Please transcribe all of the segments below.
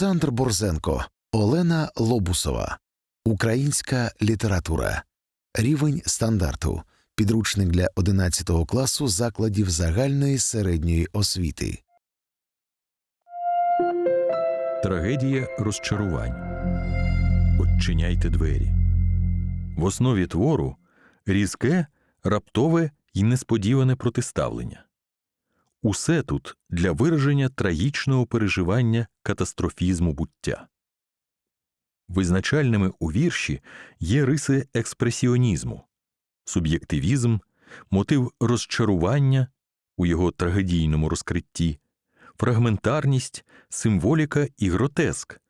Олександр Борзенко, Олена Лобусова. Українська література. Рівень стандарту. Підручник для 11 класу закладів загальної середньої освіти. Трагедія розчарувань. Отчиняйте двері. В основі твору різке, раптове і несподіване протиставлення. Усе тут для вираження трагічного переживання катастрофізму буття. Визначальними у вірші є риси експресіонізму, суб'єктивізм, мотив розчарування у його трагедійному розкритті, фрагментарність, символіка і гротеск,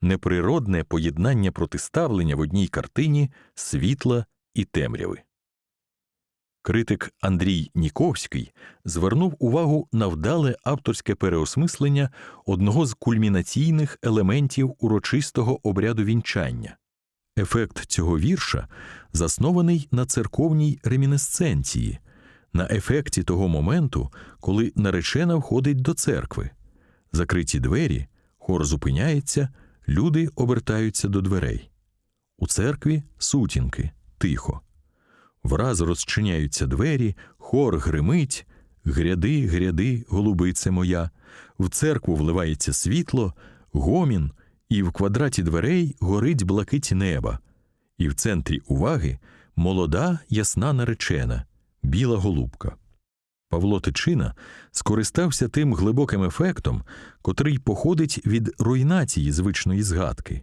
неприродне поєднання протиставлення в одній картині світла і темряви. Критик Андрій Ніковський звернув увагу на вдале авторське переосмислення одного з кульмінаційних елементів урочистого обряду вінчання. Ефект цього вірша заснований на церковній ремінесценції, на ефекті того моменту, коли наречена входить до церкви. Закриті двері, хор зупиняється, люди обертаються до дверей. У церкві сутінки, тихо. Враз розчиняються двері, хор гримить, гряди, гряди, голубице моя, в церкву вливається світло, гомін, і в квадраті дверей горить блакить неба, і в центрі уваги молода ясна наречена, біла голубка. Павло Тичина скористався тим глибоким ефектом, котрий походить від руйнації звичної згадки.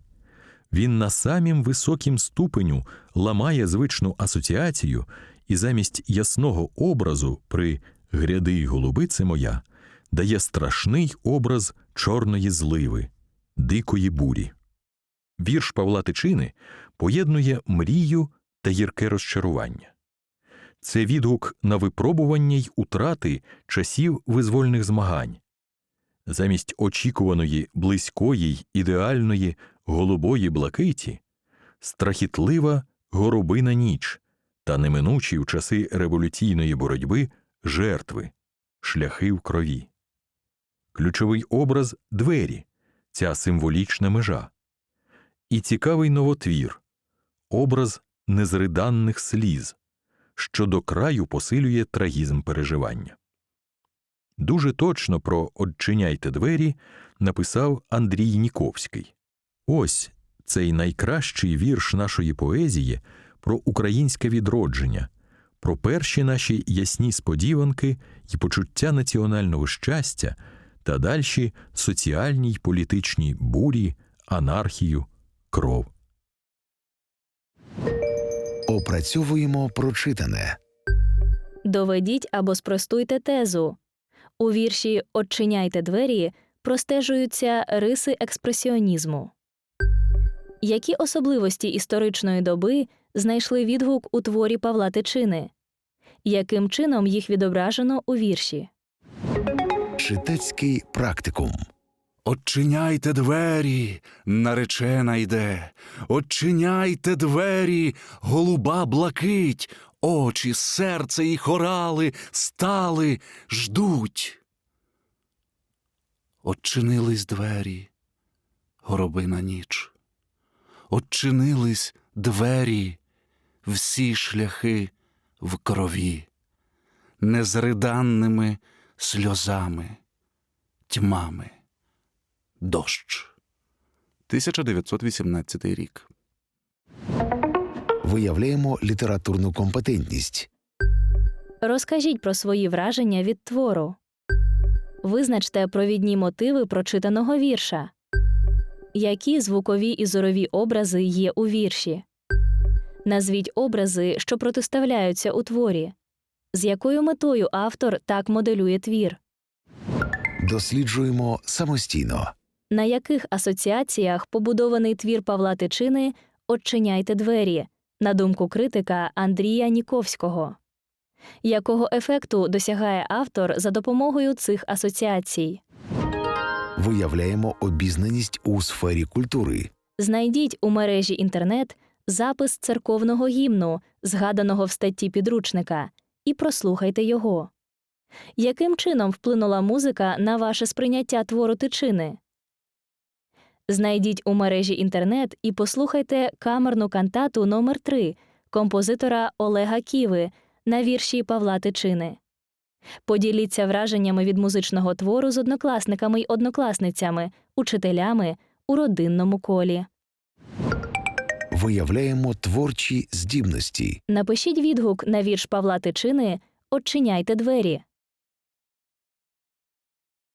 Він на самім високім ступеню ламає звичну асоціацію і замість ясного образу при гряди голубице моя дає страшний образ чорної зливи, дикої бурі. Вірш Павла Тичини поєднує мрію та гірке розчарування. Це відгук на випробування й утрати часів визвольних змагань. Замість очікуваної близької й ідеальної голубої блакиті, страхітлива горобина ніч та неминучі в часи революційної боротьби жертви, шляхи в крові. Ключовий образ двері, ця символічна межа. І цікавий новотвір, образ незриданних сліз, що до краю посилює трагізм переживання. Дуже точно про «Одчиняйте двері написав Андрій Ніковський. Ось цей найкращий вірш нашої поезії про українське відродження, про перші наші ясні сподіванки і почуття національного щастя та дальші соціальні й політичні бурі, анархію, кров. Опрацьовуємо прочитане. Доведіть або спростуйте тезу. У вірші Отчиняйте двері простежуються риси експресіонізму. Які особливості історичної доби знайшли відгук у творі Павла Тичини? Яким чином їх відображено у вірші? Читацький практикум. Отчиняйте двері, наречена йде, Отчиняйте двері, голуба блакить, очі, серце і хорали стали, ждуть. Отчинились двері, горобина ніч. Отчинились двері, всі шляхи в крові, незриданними сльозами, тьмами. Дощ. 1918 рік. Виявляємо літературну компетентність. Розкажіть про свої враження від твору. Визначте провідні мотиви прочитаного вірша. Які звукові і зорові образи є у вірші? Назвіть образи, що протиставляються у творі. З якою метою автор так моделює твір? Досліджуємо самостійно. На яких асоціаціях побудований твір Павла Тичини Отчиняйте двері, на думку критика Андрія Ніковського? Якого ефекту досягає автор за допомогою цих асоціацій? Виявляємо обізнаність у сфері культури. Знайдіть у мережі інтернет запис церковного гімну, згаданого в статті підручника, і прослухайте його. Яким чином вплинула музика на ваше сприйняття твору тичини? Знайдіть у мережі інтернет і послухайте камерну кантату номер 3 композитора Олега Ківи на вірші Павла Тичини. Поділіться враженнями від музичного твору з однокласниками й однокласницями, учителями у родинному колі. Виявляємо творчі здібності. Напишіть відгук на вірш Павла Тичини Очиняйте двері.